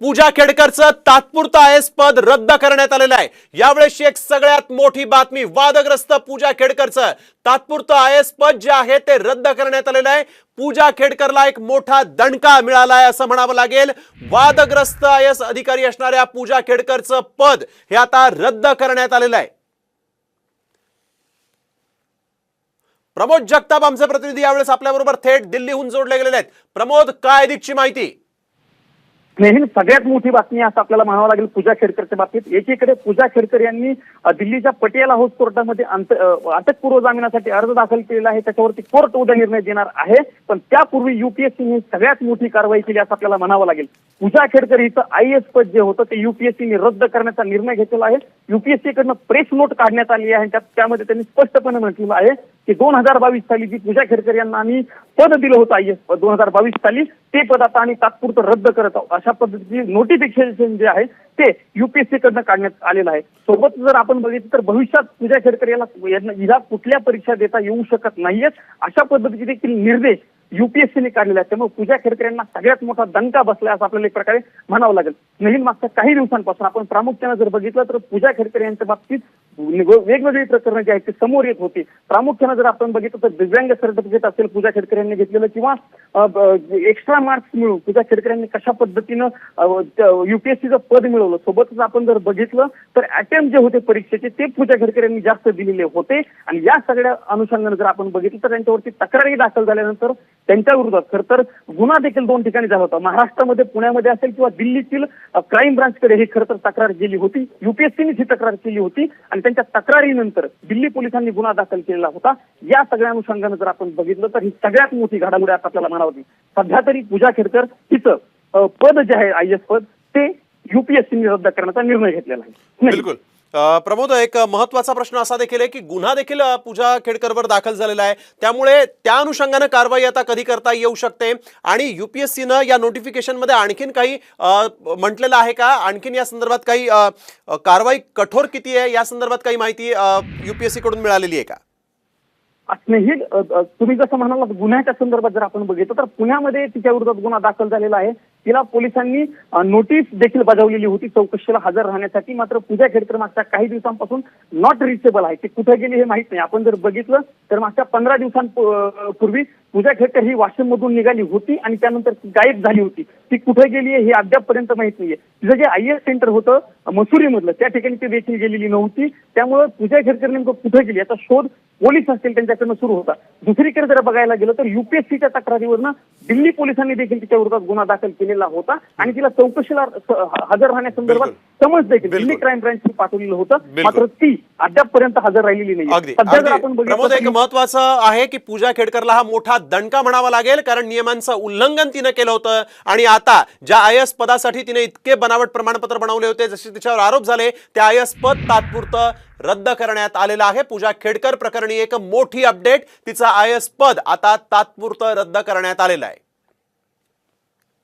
पूजा खेडकरचं तात्पुरतं I S पद रद्द करण्यात आलेलं आहे. यावेळेसची एक सगळ्यात मोठी बातमी वादग्रस्त पूजा खेडकरचं तात्पुरतं आय एस पद जे आहे ते रद्द करण्यात आलेलं आहे. पूजा खेडकरला एक मोठा दणका मिळाला आहे असं म्हणावं लागेल. वादग्रस्त आय एस अधिकारी असणाऱ्या पूजा खेडकरचं पद हे आता रद्द करण्यात आलेलं आहे. प्रमोद जगताप आमचे प्रतिनिधी यावेळेस आपल्याबरोबर थेट दिल्लीहून जोडले गेलेले आहेत. प्रमोद काय अधिकची माहिती? नेहमी सगळ्यात मोठी बातमी असं आपल्याला म्हणावं लागेल पूजा खेडकरच्या बाबतीत. एकीकडे पूजा खेडकर यांनी दिल्लीच्या पटियाला हाऊस कोर्टामध्ये अंत- अटकपूर्व जामिनासाठी अर्ज दाखल केलेला आहे. त्याच्यावरती कोर्ट उद्या निर्णय देणार आहे. पण त्यापूर्वी युपीएससीने सगळ्यात मोठी कारवाई केली असं आपल्याला म्हणावं लागेल. पूजा खेडकर हिचं आय एस पद जे होतं ते युपीएससीने रद्द करण्याचा निर्णय घेतलेला आहे. युपीएससीकडनं प्रेस नोट काढण्यात आली आहे त्यामध्ये त्यांनी स्पष्टपणे म्हटलेलं आहे की दोन हजार बावीस साली जी पूजा खेडकर यांना आम्ही पद दिलं होतं आय एस दोन हजार बावीस साली ते पद आता आम्ही तात्पुरतं रद्द करत आहोत. अशा पद्धतीची नोटिफिकेशन जे आहे ते युपीएससी कडनं काढण्यात आलेलं आहे. सोबत जर आपण बघितलं तर भविष्यात पूजा खेडकर याला या कुठल्या परीक्षा देता येऊ शकत नाहीयेत अशा पद्धतीचे देखील निर्देश युपीएससीने काढलेले आहे. त्यामुळे पूजा खेरकर यांना सगळ्यात मोठा दणका बसला असं आपल्याला एक प्रकारे म्हणावं लागेल. नवीन मागच्या काही दिवसांपासून आपण प्रामुख्यानं जर बघितलं तर पूजा खेडकर यांच्या बाबतीत वेगवेगळी प्रकरणं जी आहेत ते समोर येत होती. प्रामुख्यानं जर आपण बघितलं तर दिव्यांग सर्टिफिकेट असेल पूजा खेडकर यांनी घेतलेलं किंवा एक्स्ट्रा मार्क्स मिळून पूजा खेडकर यांनी कशा पद्धतीनं युपीएससीचं पद मिळवलं सोबतच आपण जर बघितलं तर अटेम्प्ट जे होते परीक्षेचे ते पूजा खेडकर यांनी जास्त दिलेले होते. आणि या सगळ्या अनुषंगाने जर आपण बघितलं तर त्यांच्यावरती तक्रारी दाखल झाल्यानंतर त्यांच्या विरोधात. खरं तर गुन्हा देखील दोन ठिकाणी झाला होता. महाराष्ट्रामध्ये पुण्यामध्ये असेल किंवा दिल्लीतील क्राईम ब्रांचकडे ही खरं तर तक्रार गेली होती. युपीएससीनीच ही तक्रार केली होती आणि त्यांच्या तक्रारीनंतर दिल्ली पोलिसांनी गुन्हा दाखल केलेला होता. या सगळ्या अनुषंगानं जर आपण बघितलं तर ही सगळ्यात मोठी घडामोडी आता आपल्याला म्हणावी सध्या तरी पूजा खेडकर हिचं पद जे आहे आय एस पद ते युपीएससीनी रद्द करण्याचा निर्णय घेतलेला आहे. बिलकुल. प्रमोद एक महत्त्वाचा प्रश्न असा देखील आहे की गुन्हा देखील पूजा खेडकरवर दाखल झालेला आहे. त्यामुळे त्या अनुषंगानं कारवाई आता कधी करता येऊ शकते? आणि युपीएससीनं या नोटिफिकेशनमध्ये आणखीन काही म्हटलेलं आहे का? आणखीन या संदर्भात काही कारवाई कठोर किती आहे? या संदर्भात काही माहिती युपीएससी कडून मिळालेली आहे का? नाही तुम्ही जसं म्हणाला गुन्ह्याच्या संदर्भात जर आपण बघितलं तर पुण्यामध्ये तिच्या विरोधात गुन्हा दाखल झालेला आहे. तिला पोलिसांनी नोटीस देखील बजावलेली होती चौकशीला हजर राहण्यासाठी. मात्र पूजा खेडकर मागच्या काही दिवसांपासून नॉट रिचेबल आहे. ती कुठे गेली हे माहीत नाही. आपण जर बघितलं तर मागच्या पंधरा दिवसांपूर्वी पूजा खेडकर ही वाशिम मधून निघाली होती आणि त्यानंतर ती गायब झाली होती. ती कुठे गेली आहे हे अद्यापपर्यंत माहीत नाहीये. तिचं जे आय एस सेंटर होतं मसुरीमधलं त्या ठिकाणी ती देखील गेलेली नव्हती. त्यामुळे पूजा खेडकर नेमकं कुठे गेली? याचा शोध पोलीस असतील त्यांच्याकडनं सुरू होता. दुसरीकडे जर बघायला गेलं तर युपीएससीच्या तक्रारीवरनं दिल्ली पोलिसांनी देखील तिच्या विरोधात गुन्हा दाखल केलेला होता. आणि तिला चौकशीला हजर राहण्यासंदर्भात समज देखील. दिल्ली क्राईम ब्रांचने पाठवलेलं होतं. मात्र ती अद्यापपर्यंत हजर राहिलेली नाही सध्या जर आपण बघितलं एक महत्वाचं आहे की पूजा खेडकरला हा मोठा दणका म्हणावा लागेल कारण नियमांचं उल्लंघन तिनं केलं होतं. आणि आता ज्या आय एस पदासाठी तिने इतके बनावट प्रमाणपत्र बनवले होते जसे तिच्यावर आरोप झाले ते आय एस पद तात्पुरतं रद्द करण्यात आलेलं आहे. पूजा खेडकर प्रकरणी एक मोठी अपडेट. तिचं आय एस पद आता तात्पुरतं रद्द करण्यात आलेलं आहे.